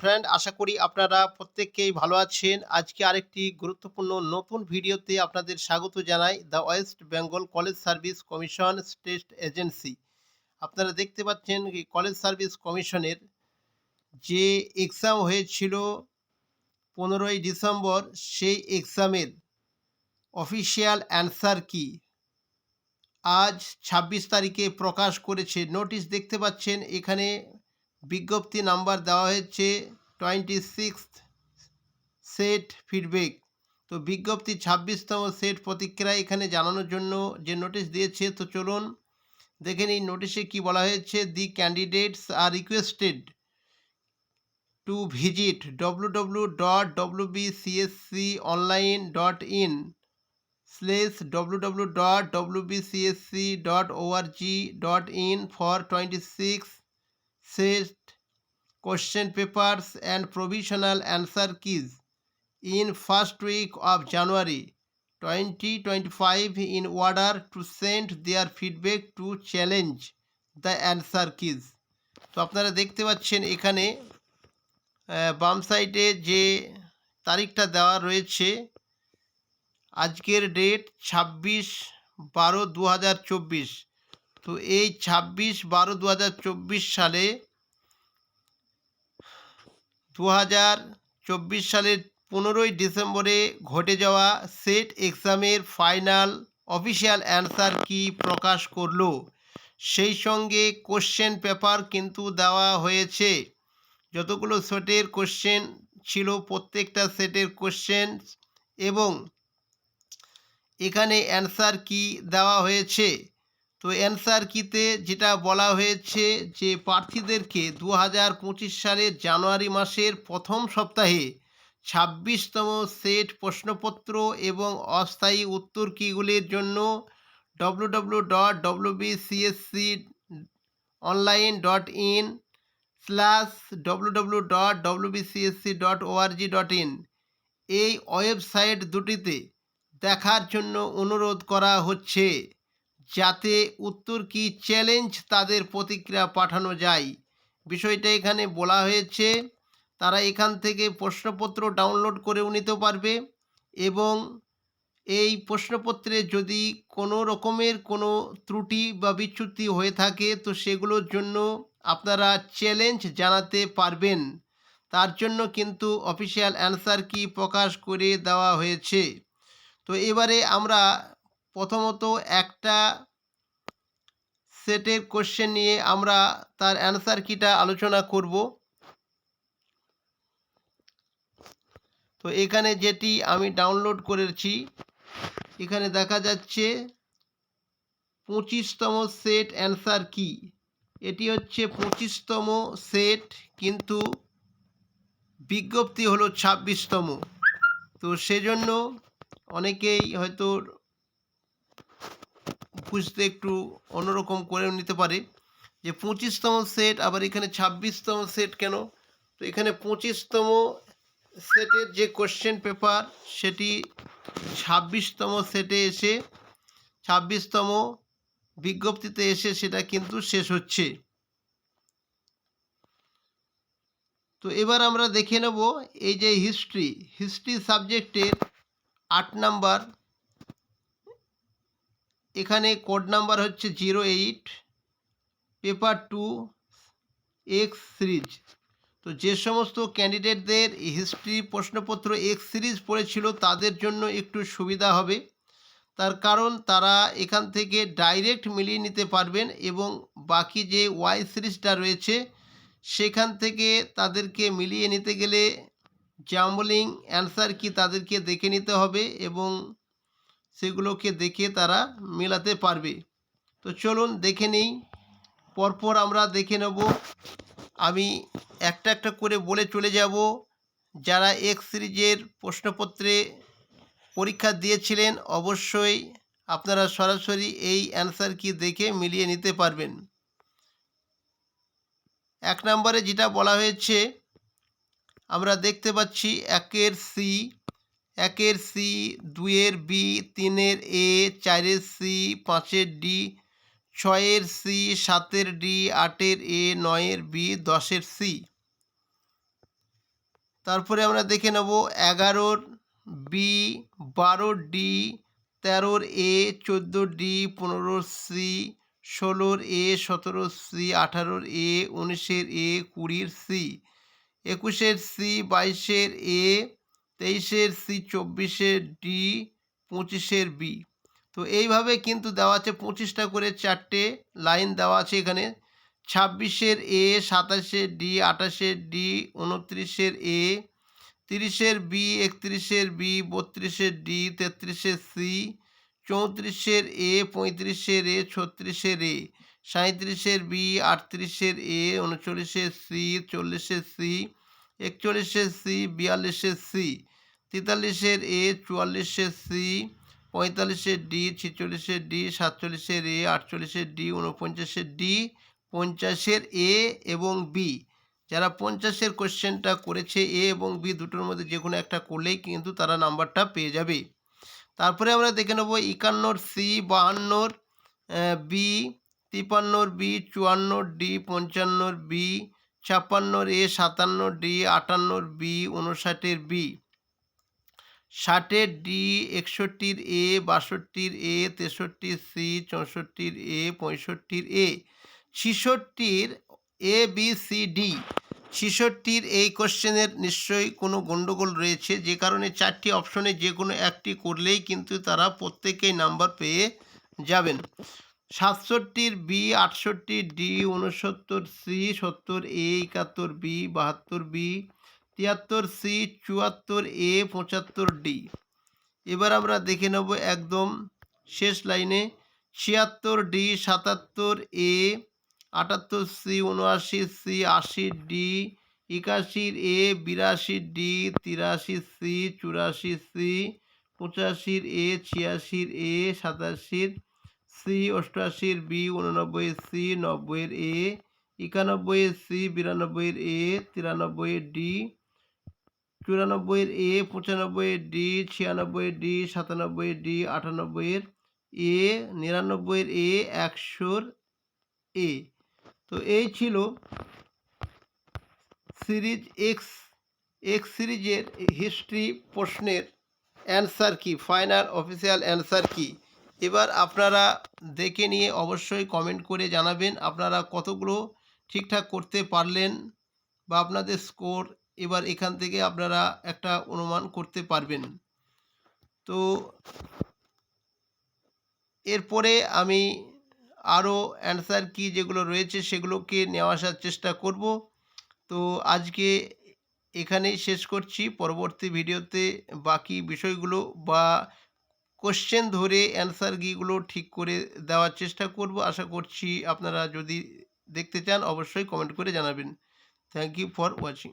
Friend আশা করি আপনারা প্রত্যেককেই ভালো আছেন। আজকে আরেকটি গুরুত্বপূর্ণ নতুন ভিডিওতে আপনাদের স্বাগত জানাই the West Bengal college service commission test agency আপনারা দেখতে পাচ্ছেন কলেজ সার্ভিস কমিশনের যে এক্সাম হয়েছিল পনেরোই ডিসেম্বর, সেই এক্সামের অফিসিয়াল অ্যান্সার কি? আজ ছাব্বিশ তারিখে প্রকাশ করেছে। নোটিশ দেখতে পাচ্ছেন, এখানে বিজ্ঞপ্তি নাম্বার দেওয়া হয়েছে টোয়েন্টি সিক্স সেট ফিডব্যাক। তো বিজ্ঞপ্তি ছাব্বিশতম সেট প্রতিক্রিয়া এখানে জানানোর জন্য যে নোটিশ দিয়েছে, তো চলুন দেখে নিই নোটিশে কি বলা হয়েছে। The candidates are requested to visit W W dot W B CSC online dot in slash W W dot W B CSC dot ORG dot in for twenty six set question papers and provisional answer keys in first week of January twenty twenty five in order to send their feedback to challenge the answer keys তো আপনারা দেখতে পাচ্ছেন এখানে বাম সাইডে যে তারিখটা দেওয়া রয়েছে, আজকের ডেট ছাব্বিশ বারো দু হাজার চব্বিশ। তো এই ছাব্বিশ বারো দু সালে দু হাজার চব্বিশ সালের পনেরোই ডিসেম্বরে ঘটে যাওয়া সেট এক্সামের ফাইনাল অফিসিয়াল অ্যান্সার কি প্রকাশ করল? সেই সঙ্গে কোশ্চেন পেপার কিন্তু দেওয়া হয়েছে। যতগুলো সেটের কোশ্চেন ছিল, প্রত্যেকটা সেটের কোশ্চেন এবং এখানে অ্যান্সার কি দেওয়া হয়েছে? তো অ্যান্সার কিতে যেটা বলা হয়েছে যে প্রার্থীদেরকে দু হাজার পঁচিশ সালের জানুয়ারি মাসের প্রথম সপ্তাহে ছাব্বিশতম সেট প্রশ্নপত্র এবং অস্থায়ী উত্তর কিগুলির জন্য W W dot W B CSC online dot in slash W W dot W B CSC dot ORG dot in এই ওয়েবসাইট দুটিতে দেখার জন্য অনুরোধ করা হচ্ছে। যাতে উত্তর কি চ্যালেঞ্জ তাদের প্রতিক্রিয়া পাঠানো যায়। বিষয়টা এখানে বলা হয়েছে, তারা এখান থেকে প্রশ্নপত্র ডাউনলোড করেও নিতে পারবে এবং এই প্রশ্নপত্রে যদি কোনো রকমের কোনো ত্রুটি বা বিচ্যুতি হয়ে থাকে, তো সেগুলোর জন্য আপনারা চ্যালেঞ্জ জানাতে পারবেন। তার জন্য কিন্তু অফিসিয়াল অ্যান্সার কি প্রকাশ করে দেওয়া হয়েছে। তো এবারে আমরা প্রথমত একটা সেটের কোশ্চেন নিয়ে আমরা তার অ্যান্সার কিটা আলোচনা করব। তো এখানে যেটি আমি ডাউনলোড করেছি, এখানে দেখা যাচ্ছে পঁচিশতম সেট অ্যান্সার কি? এটি হচ্ছে পঁচিশতম সেট কিন্তু বিজ্ঞপ্তি হলো ছাব্বিশতম। তো সেজন্য অনেকেই হয়তো বুঝতে একটু অন্যরকম করে নিতে পারে। যে পঁচিশতম সেট আবার এখানে ছাব্বিশতম সেট কেন? তো এখানে পঁচিশতম সেটের যে কোশ্চেন পেপার সেটি ছাব্বিশতম সেটে এসে, ছাব্বিশতম বিজ্ঞপ্তিতে এসে সেটা কিন্তু শেষ হচ্ছে। তো এবার আমরা দেখে নেব এই যে হিস্ট্রি হিস্ট্রি সাবজেক্টের আট নাম্বার এখানে কোড নাম্বার হচ্ছে zero eight paper two X series তো যে সমস্ত ক্যান্ডিডেটদের হিস্ট্রি প্রশ্নপত্র এক্স সিরিজ পড়েছিল, তাদের জন্য একটু সুবিধা হবে। তার কারণ তারা এখান থেকে ডাইরেক্ট মিলিয়ে নিতে পারবেন এবং বাকি যে ওয়াই সিরিজটা রয়েছে, সেখান থেকে তাদেরকে মিলিয়ে নিতে গেলে জাম্বলিং অ্যান্সার কি তাদেরকে দেখে নিতে হবে এবং সেগুলোকে দেখে তারা মেলাতে পারবে। তো চলুন দেখে নেই। পরপর আমরা দেখে নেব। আমি একটা একটা করে বলে চলে যাব। যারা এক্স সিরিজের প্রশ্নপত্রে পরীক্ষা দিয়েছিলেন, অবশ্যই আপনারা সরাসরি এই অ্যান্সার কি দেখে মিলিয়ে নিতে পারবেন। এক নম্বরে যেটা বলা হয়েছে, আমরা দেখতে পাচ্ছি একের সি একের সি, দুইয়ের বি, তিনের এ, চারের সি, পাঁচের ডি, ছয়ের সি, সাতের ডি, আটের এ, নয়ের বি, দশের সি। তারপরে আমরা দেখে নেব এগারোর বি, বারোর ডি, তেরোর এ, চোদ্দোর ডি, পনেরোর সি, ষোলোর এ, সতেরোর সি, আঠারোর এ, উনিশের এ, কুড়ির সি, একুশের সি, বাইশের এ তেইশের সি চব্বিশের ডি পঁচিশের বি তো এইভাবে কিন্তু দেওয়া আছে, পঁচিশটা করে চারটে লাইন দেওয়া আছে এখানে। ছাব্বিশের এ সাতাশের ডি আঠাশের ডি উনত্রিশের এ তিরিশের বি একত্রিশের বি বত্রিশের ডি তেত্রিশের সি চৌত্রিশের এ পঁয়ত্রিশের এ ছত্রিশের এ সাঁত্রিশের বি আটত্রিশের এ উনচল্লিশের সি চল্লিশের সি একচল্লিশের সি বিয়াল্লিশের সি তেতাল্লিশের এ, চুয়াল্লিশের সি, পঁয়তাল্লিশের ডি, ছেচল্লিশের ডি, সাতচল্লিশের এ, আটচল্লিশের ডি উনপঞ্চাশের ডি, পঞ্চাশের এ এবং বি। যারা পঞ্চাশের কোশ্চেনটা করেছে এ এবং বি দুটোর মধ্যে যে কোনো একটা করলেই কিন্তু তারা নাম্বারটা পেয়ে যাবে। তারপরে আমরা দেখে নেব একান্নর সি, বাহান্নর বি, তিপান্নর বি, চুয়ান্নর ডি, পঞ্চান্নর বি, ছাপ্পান্নর এ, সাতান্নর ডি, আটান্নর বি উনষাটের বি। ষাটের ডি, একষট্টির এ, বাষট্টির এ তেষট্টির সি, চৌষট্টির এ, পঁয়ষট্টির এ। ছিষট্টির এ, বি, সি, ডি। ছিষট্টির এই কোশ্চেনের নিশ্চয়ই কোনো গণ্ডগোল রয়েছে। যে কারণে চারটি অপশনে যে কোনো একটি করলেই কিন্তু তারা প্রত্যেকেই নাম্বার পেয়ে যাবেন। সাতষট্টির বি, আটষট্টির ডি উনসত্তর সি, সত্তর এ, একাত্তর বি, বাহাত্তর বি তিয়াত্তর সি, চুয়াত্তর এ, পঁচাত্তর ডি। এবার আমরা দেখে নেব একদম শেষ লাইনে। ছিয়াত্তর ডি, সাতাত্তর এ, আটাত্তর সি উনআশি সি, আশি ডি একাশির এ, বিরাশি ডি, তিরাশি সি, চুরাশি সি পঁচাশির এ ছিয়াশির এ সাতাশির সি অষ্টআশির বি উননব্বই সি নব্বইয়ের এ একানব্বইয়ের সি বিরানব্বইয়ের এ তিরানব্বইয়ের ডি চুরানব্বইয়ের এ, পঁচানব্বইয়ের ডি, ছিয়ানব্বইয়ের ডি, সাতানব্বইয়ের ডি, আটানব্বইয়ের এ, নিরানব্বইয়ের এ, একশোর এ। তো এই ছিল সিরিজ এক্স এক্স সিরিজের হিস্ট্রি প্রশ্নের answer key? Final official answer key? এবার আপনারা দেখে নিয়ে অবশ্যই কমেন্ট করে জানাবেন আপনারা কতগুলো ঠিকঠাক করতে পারলেন বা আপনাদের স্কোর এবার এখান থেকে আপনারা একটা অনুমান করতে পারবেন। তো এরপরে আমি আরও অ্যান্সার কি যেগুলো রয়েছে সেগুলোকে নিয়ে আসার চেষ্টা করব। তো আজকে এখানেই শেষ করছি। পরবর্তী ভিডিওতে বাকি বিষয়গুলো বা কোশ্চেন ধরে অ্যান্সার গিগুলো ঠিক করে দেওয়ার চেষ্টা করব। আশা করছি আপনারা যদি দেখতে চান, অবশ্যই কমেন্ট করে জানাবেন। Thank you for watching